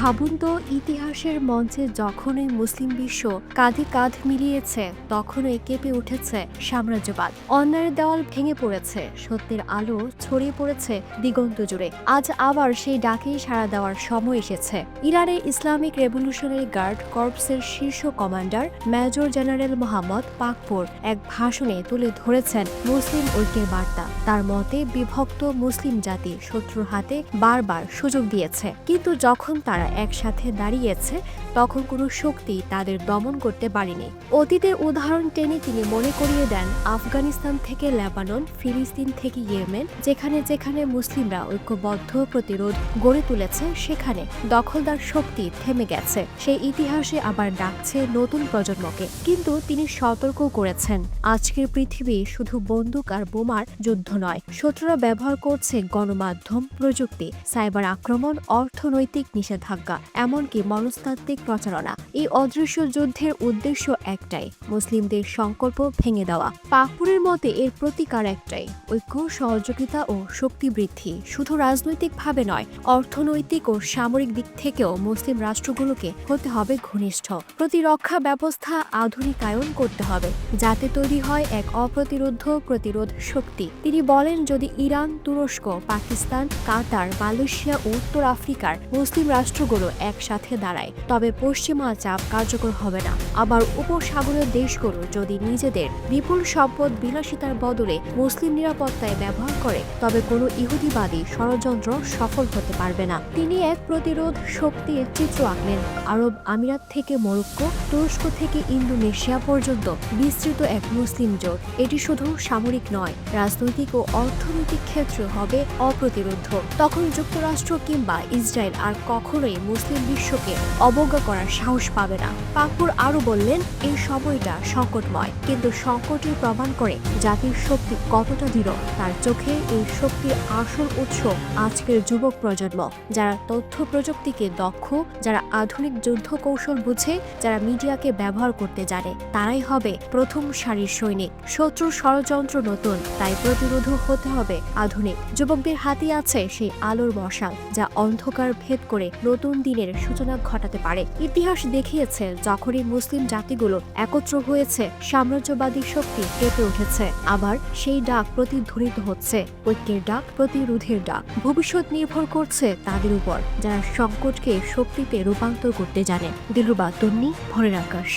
ভাবুন তো ইতিহাসের মঞ্চে যখনই মুসলিম বিশ্ব কাঁধে কাঁধ মিলিয়েছে, তখনই কেঁপে উঠেছে সাম্রাজ্যবাদ। অন্যায়ের দেওয়াল ভেঙে পড়েছে, সত্যের আলো ছড়িয়ে পড়েছে দিগন্ত জুড়ে। আজ আবার সেই ডাকেই সাড়া দেওয়ার সময় এসেছে। ইরানের ইসলামিক রেভলিউশনারি গার্ড কর্পসের শীর্ষ commander major general Mohammad Pakpour এক ভাষণে তুলে ধরেছেন মুসলিম ঐক্যের বার্তা। তার মতে, বিভক্ত মুসলিম জাতি শত্রুর হাতে বারবার সুযোগ দিয়েছে। কিন্তু যখন তারা একসাথে দাঁড়িয়েছে, তখন কোনো শক্তি তাদের দমন করতে পারেনি। অতীতের উদাহরণ টেনে তিনি মনে করিয়ে দেন, আফগানিস্তান থেকে লেবানন, ফিলিস্তিন থেকে ইয়েমেন, যেখানে যেখানে মুসলিমরা ঐক্যবদ্ধ প্রতিরোধ গড়ে তুলেছে, সেখানে দখলদার শক্তি থেমে গেছে। সেই ইতিহাসে আবার ডাকছে নতুন প্রজন্মকে। কিন্তু তিনি সতর্ক করেছেন, আজকের পৃথিবী শুধু বন্দুক আর বোমার যুদ্ধ নয়। শত্রুরা ব্যবহার করছে গণমাধ্যম, প্রযুক্তি, সাইবার আক্রমণ, অর্থনৈতিক নিষেধাজ্ঞা। এমনকি মনস্তাত্ত্বিক প্রচারণা। এই অদৃশ্য যুদ্ধের উদ্দেশ্য একটাই, মুসলিমদের সংকল্প ভেঙে দেওয়া। পাকপুরের মতে এর প্রতিকার একটাই, ঐক্য, সহযোগিতা ও শক্তি বৃদ্ধি। শুধু রাজনৈতিকভাবে নয়, অর্থনৈতিক ও সামরিক দিক থেকেও মুসলিম রাষ্ট্রগুলোকে হতে হবে ঘনিষ্ঠ। প্রতিরক্ষা ব্যবস্থা আধুনিকায়ন করতে হবে, যাতে তৈরি হয় এক অপ্রতিরোধ প্রতিরোধ শক্তি। তিনি বলেন, যদি ইরান, তুরস্ক, পাকিস্তান, কাতার, মালয়েশিয়া ও উত্তর আফ্রিকার মুসলিম রাষ্ট্রগুলো একসাথে দাঁড়ায়। তবে পশ্চিমা চাপ কার্যকর হবে না। আবার উপসাগরীয় দেশগুলো যদি নিজেদের বিপুল সম্পদ বিলাসিতার বদলে মুসলিম নিরাপত্তায় ব্যবহার করে, তবে কোনো ইহুদিবাদী ষড়যন্ত্র সফল হতে পারবে না। তিনি এক প্রতিরোধ শক্তির চিত্র আঁকলেন। আরব আমিরাত থেকে মরক্কো, তুরস্ক থেকে ইন্দোনেশিয়া পর্যন্ত বিস্তৃত এক মুসলিম জোট। এটি শুধু সামরিক নয়, রাজনৈতিক ও অর্থনৈতিক ক্ষেত্রে হবে অপ্রতিরোধ। তখন যুক্তরাষ্ট্র কিংবা ইসরায়েল আর কখনোই মুসলিম বিশ্বকে অবজ্ঞা করার সাহস পাবে না। পাকপুর আরও বললেন, এই সময়টা সংকটময়, কিন্তু সংকটই প্রমাণ করে জাতির শক্তি কতটা দৃঢ়। তার চোখে এই শক্তির আসল উৎস আজকের যুবক প্রজন্ম, যারা তথ্য প্রযুক্তিকে দক্ষ, যারা আধুনিক যুদ্ধ কৌশল বুঝে, যারা মিডিয়াকে ব্যবহার করতে জানে। তারাই হবে প্রথম সারির সৈনিক। শত্রুর ষড়যন্ত্র নতুন, তাই প্রতিরোধ হতে হবে আধুনিক। যুবকদের হাতে আছে সেই আলোর মশাল, যা অন্ধকার ভেদ করে নতুন দিনের সূচনা ঘটাতে পারে। ইতিহাস দেখিয়েছে যখনই মুসলিম জাতিগুলো একত্র হয়েছে, সাম্রাজ্যবাদী শক্তি কেঁপে উঠেছে। আবার সেই ডাক প্রতিধ্বনিত হচ্ছে। ঐক্যের ডাক, প্রতিরোধের ডাক। ভবিষ্যৎ নির্ভর করছে তাদের উপর, যারা সংকটকে শক্তিতে রূপান্তর করতে জানে। দিলরুবা তন্নি, ভরের আকাশ।